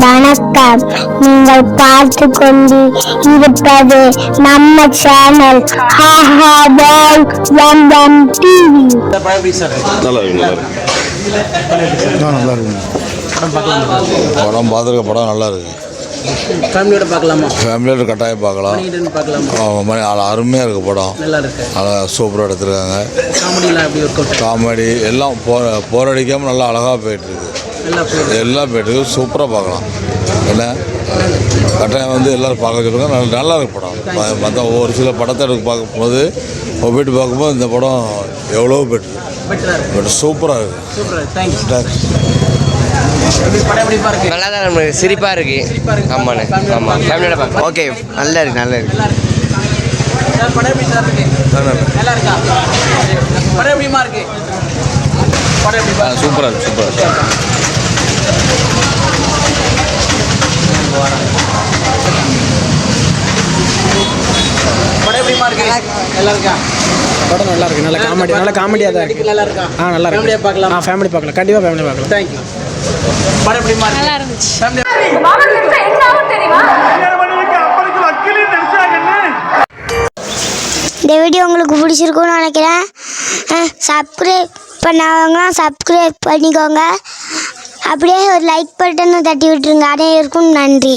வணக்கம். நீங்கள் பார்த்து கொண்டு இருப்பது நம்ம சேனல் ஹாஹா பாய் எம் எம் டிவி படம்? நல்லா இருக்கு நல்லா இருக்கு பார்த்துருக்க படம் நல்லா இருக்கு. ஃபேமிலியோட பார்க்கலாமா? ஃபேமிலியோட கட்டாயம் பார்க்கலாம். பண்ணிட்டு பார்க்கலாமா? ஆ, மணி அ- அருமையாக இருக்கு படம். நல்லா இருக்கு. நல்லா சூப்பராக எடுத்திருக்காங்க. காமெடி எல்லாம் போ போரடிக்காமல் நல்லா அழகாக போயிட்டுருக்கு எல்லாம் போயிட்டுருக்கு சூப்பராக பார்க்கலாம். என்ன? கட்டாயம் வந்து எல்லோரும் பார்க்க சொல்லுங்க நல்லா நல்லா இருக்கு படம். மற்ற ஒரு சில படத்தை எடுக்க பார்க்கும்போது ஒப்பிட்டு பார்க்கும்போது இந்த படம் எவ்வளோ பெட்ரு பெட்டரா இருக்கு. பட் சூப்பராக இருக்குது பாருக்கு நல்லா தான் சிரிப்பாக இருக்கு. ஆமாண்ணே. ஆமாம் ஃபேமிலியோட பார்க்கலாம் ஓகே நல்லா இருக்கு நல்லா இருக்கு. நல்லா இருக்கு. சார் இருக்கு நல்லா இருக்கா படம் எப்படிமா இருக்கு படம் எப்படி பாருக்கு சூப்பராக இருக்குது சூப்பராக இருக்குது இருக்கு நல்லா இருக்கா படம் நல்லா இருக்கு. நல்ல காமெடி நல்ல காமெடியாக தான் இருக்கு. நல்லா இருக்கா ஆ நல்லா இருக்கு ஃபேமிலியாக பார்க்கலாம். ஆ ஃபேமிலி பார்க்கலாம். கண்டிப்பாக ஃபேமிலி பார்க்கலாம். தேங்க்யூ படம் இருக்கு? நல்லா இருந்துச்சு இந்த வீடியோ உங்களுக்கு பிடிச்சிருக்கும்னு நினைக்கிறேன். சப்ஸ்கிரைப் பண்ணாதவங்களாம் சப்ஸ்கிரைப் பண்ணிக்கோங்க. அப்படியே ஒரு லைக் பட்டனும் தட்டி விட்டுருங்க. அனைவருக்கும் நன்றி.